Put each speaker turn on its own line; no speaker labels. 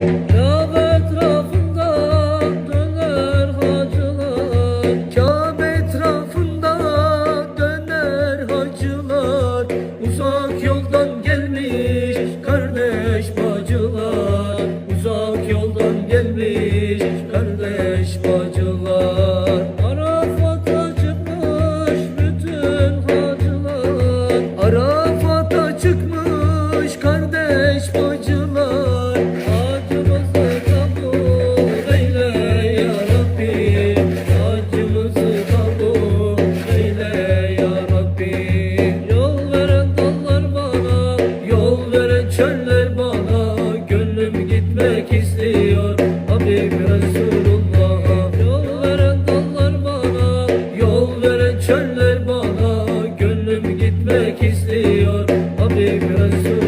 Kâbe etrafında döner hacılar gidiyor Habib Yol veren dallar bana Yol veren çöller bana. Gönlüm gitmek istiyor. Habib Resulullah.